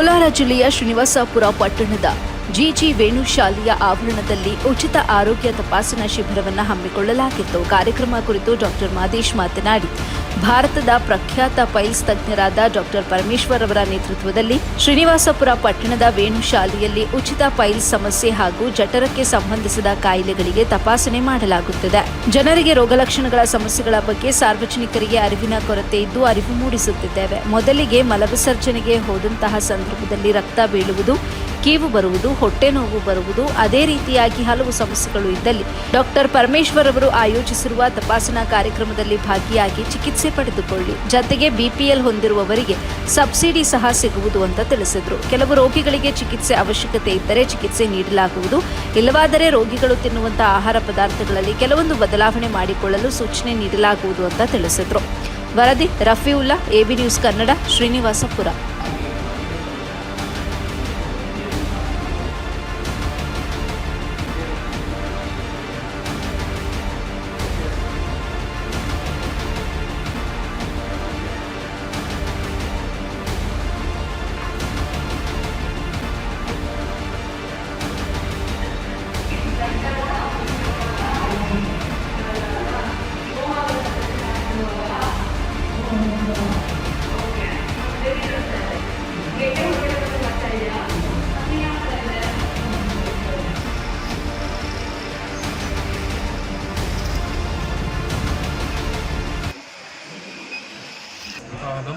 ಕೋಲಾರ ಜಿಲ್ಲೆಯ ಶ್ರೀನಿವಾಸಪುರ ಪಟ್ಟಣದ ಜಿಜಿ ವೇಣು ಶಾಲೆಯ ಆವರಣದಲ್ಲಿ ಉಚಿತ ಆರೋಗ್ಯ ತಪಾಸಣಾ ಶಿಬಿರವನ್ನು ಹಮ್ಮಿಕೊಳ್ಳಲಾಗಿತ್ತು. ಕಾರ್ಯಕ್ರಮ ಕುರಿತು ಡಾಕ್ಟರ್ ಮಾದೇಶ್ ಮಾತನಾಡಿ, ಭಾರತದ ಪ್ರಖ್ಯಾತ ಪೈಲ್ಸ್ ತಜ್ಞರಾದ ಡಾಕ್ಟರ್ ಪರಮೇಶ್ವರ್ ಅವರ ನೇತೃತ್ವದಲ್ಲಿ ಶ್ರೀನಿವಾಸಪುರ ಪಟ್ಟಣದ ವೇಣು ಶಾಲೆಯಲ್ಲಿ ಉಚಿತ ಪೈಲ್ಸ್ ಸಮಸ್ಯೆ ಹಾಗೂ ಜಠರಕ್ಕೆ ಸಂಬಂಧಿಸಿದ ಕಾಯಿಲೆಗಳಿಗೆ ತಪಾಸಣೆ ಮಾಡಲಾಗುತ್ತದೆ. ಜನರಿಗೆ ರೋಗಲಕ್ಷಣಗಳ ಸಮಸ್ಯೆಗಳ ಬಗ್ಗೆ ಸಾರ್ವಜನಿಕರಿಗೆ ಅರಿವಿನ ಕೊರತೆ ಇದ್ದು ಅರಿವು ಮೂಡಿಸುತ್ತಿದ್ದೇವೆ. ಮೊದಲಿಗೆ ಮಲವಿಸರ್ಜನೆಗೆ ಹೋದಂತಹ ಸಂದರ್ಭದಲ್ಲಿ ರಕ್ತ ಬೀಳುವುದು ಕೀವು ಬರುವುದು, ಹೊಟ್ಟೆ ನೋವು ಬರುವುದು, ಅದೇ ರೀತಿಯಾಗಿ ಹಲವು ಸಮಸ್ಯೆಗಳು ಇದ್ದಲ್ಲಿ. ಡಾಕ್ಟರ್ ಪರಮೇಶ್ವರ್ ಅವರು ಆಯೋಜಿಸಿರುವ ತಪಾಸಣಾ ಕಾರ್ಯಕ್ರಮದಲ್ಲಿ ಭಾಗಿಯಾಗಿ ಚಿಕಿತ್ಸೆ ಪಡೆದುಕೊಳ್ಳಿ. ಜತೆಗೆ ಬಿಪಿಎಲ್ ಹೊಂದಿರುವವರಿಗೆ ಸಬ್ಸಿಡಿ ಸಹ ಸಿಗುವುದು ಅಂತ ತಿಳಿಸಿದ್ರು. ಕೆಲವು ರೋಗಿಗಳಿಗೆ ಚಿಕಿತ್ಸೆ ಅವಶ್ಯಕತೆ ಇದ್ದರೆ ಚಿಕಿತ್ಸೆ ನೀಡಲಾಗುವುದು. ಇಲ್ಲವಾದರೆ ರೋಗಿಗಳು ತಿನ್ನುವಂತಹ ಆಹಾರ ಪದಾರ್ಥಗಳಲ್ಲಿ ಕೆಲವೊಂದು ಬದಲಾವಣೆ ಮಾಡಿಕೊಳ್ಳಲು ಸೂಚನೆ ನೀಡಲಾಗುವುದು ಅಂತ ತಿಳಿಸಿದ್ರು. ವರದಿ ರಫೀವುಲ್ಲಾ, ಎಬಿ ನ್ಯೂಸ್ ಕನ್ನಡ, ಶ್ರೀನಿವಾಸಪುರ.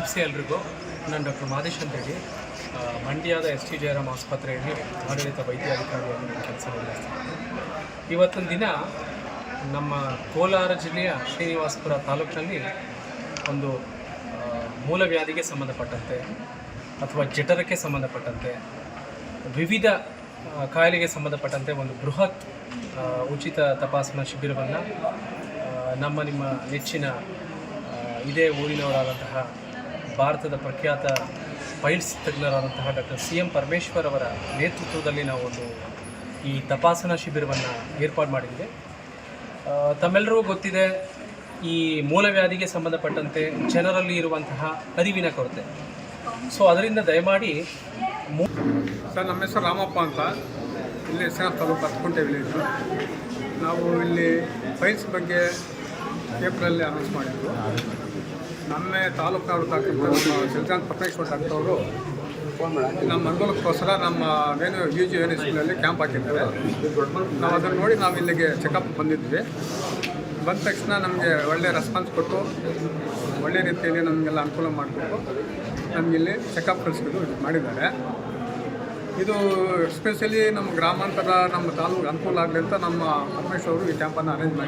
ನಮಸ್ತೆ ಎಲ್ರಿಗೂ ನಾನು ಡಾಕ್ಟರ್ ಮಾದೇಶ್ ಅಂತೇಳಿ ಮಂಡ್ಯದ ಎಸ್ ಟಿ ಜಯರಾಮ್ ಆಸ್ಪತ್ರೆಯಲ್ಲಿ ಆಡಳಿತ ವೈದ್ಯಾಧಿಕಾರಿಯಾಗಿ ನಾನು ಕೆಲಸ ನಿರ್ವಹಿಸ್ತೀನಿ ಇವತ್ತಿನ ದಿನ ನಮ್ಮ ಕೋಲಾರ ಜಿಲ್ಲೆಯ ಶ್ರೀನಿವಾಸಪುರ ತಾಲೂಕಿನಲ್ಲಿ ಒಂದು ಮೂಲವ್ಯಾಧಿಗೆ ಸಂಬಂಧಪಟ್ಟಂತೆ ಅಥವಾ ಜಠರಕ್ಕೆ ಸಂಬಂಧಪಟ್ಟಂತೆ ವಿವಿಧ ಕಾಯಿಲೆಗೆ ಸಂಬಂಧಪಟ್ಟಂತೆ ಒಂದು ಬೃಹತ್ ಉಚಿತ ತಪಾಸಣಾ ಶಿಬಿರವನ್ನು ನಮ್ಮ ನಿಮ್ಮ ನೆಚ್ಚಿನ ಇದೇ ಊರಿನವರಾದಂತಹ ಭಾರತದ ಪ್ರಖ್ಯಾತ ಫೈಲ್ಸ್ ತಜ್ಞರಾದಂತಹ ಡಾಕ್ಟರ್ ಸಿ ಎಂ ಪರಮೇಶ್ವರ್ ಅವರ ನೇತೃತ್ವದಲ್ಲಿ ನಾವು ಒಂದು ಈ ತಪಾಸಣಾ ಶಿಬಿರವನ್ನು ಏರ್ಪಾಡು ಮಾಡಿದ್ದೆ ತಮ್ಮೆಲ್ಲರಿಗೂ ಗೊತ್ತಿದೆ, ಈ ಮೂಲವ್ಯಾಧಿಗೆ ಸಂಬಂಧಪಟ್ಟಂತೆ ಜನರಲ್ಲಿ ಇರುವಂತಹ ಅರಿವಿನ ಕೊರತೆ. ಸೊ ಅದರಿಂದ ದಯಮಾಡಿ ಸರ್, ನಮ್ಮ ಹೆಸರು ರಾಮಪ್ಪ ಅಂತ. ಇಲ್ಲಿ ಸರ್ ತಾಲೂಕು ಹತ್ಕೊಂಡೆ ವಿಲೇಜು. ನಾವು ಇಲ್ಲಿ ಫೈಲ್ಸ್ ಬಗ್ಗೆ ಪೇಪರಲ್ಲಿ ಅನೌನ್ಸ್ ಮಾಡಿದ್ರು ನಮ್ಮ ತಾಲೂಕಿನವರು ನಮ್ಮ ಶಿವಕಾಂತ್ ಪರಮೇಶ್ವರ್ ಅವರು ನಮ್ಮ ಅನುಕೂಲಕ್ಕೋಸ್ಕರ ನಮ್ಮ ವೇಣು ಯು ಜಿ ವೇಣು ಸ್ಕೂಲಲ್ಲಿ ಕ್ಯಾಂಪ್ ಹಾಕಿದ್ದಾರೆ. ನಾವು ಅದನ್ನು ನೋಡಿ ನಾವು ಇಲ್ಲಿಗೆ ಚೆಕಪ್ ಬಂದಿದ್ವಿ. ಬಂದ ತಕ್ಷಣ ನಮಗೆ ಒಳ್ಳೆ ರೆಸ್ಪಾನ್ಸ್ ಕೊಟ್ಟು, ಒಳ್ಳೆ ರೀತಿಯಲ್ಲಿ ನಮಗೆಲ್ಲ ಅನುಕೂಲ ಮಾಡಿಕೊಟ್ಟು ನಮಗಿಲ್ಲಿ ಚೆಕಪ್ ಕಳಿಸ್ಬಿಟ್ಟು ಮಾಡಿದ್ದಾರೆ. ಇದು ಎಸ್ಪೆಷಲಿ ನಮ್ಮ ಗ್ರಾಮಾಂತರ ನಮ್ಮ ತಾಲೂಕು ಅನುಕೂಲ ಆಗಲಿ ಅಂತ ನಮ್ಮ ಪರಮೇಶ್ವರ್ ಈ ಕ್ಯಾಂಪನ್ನು ಅರೇಂಜ್ ಮಾಡಿದ್ದಾರೆ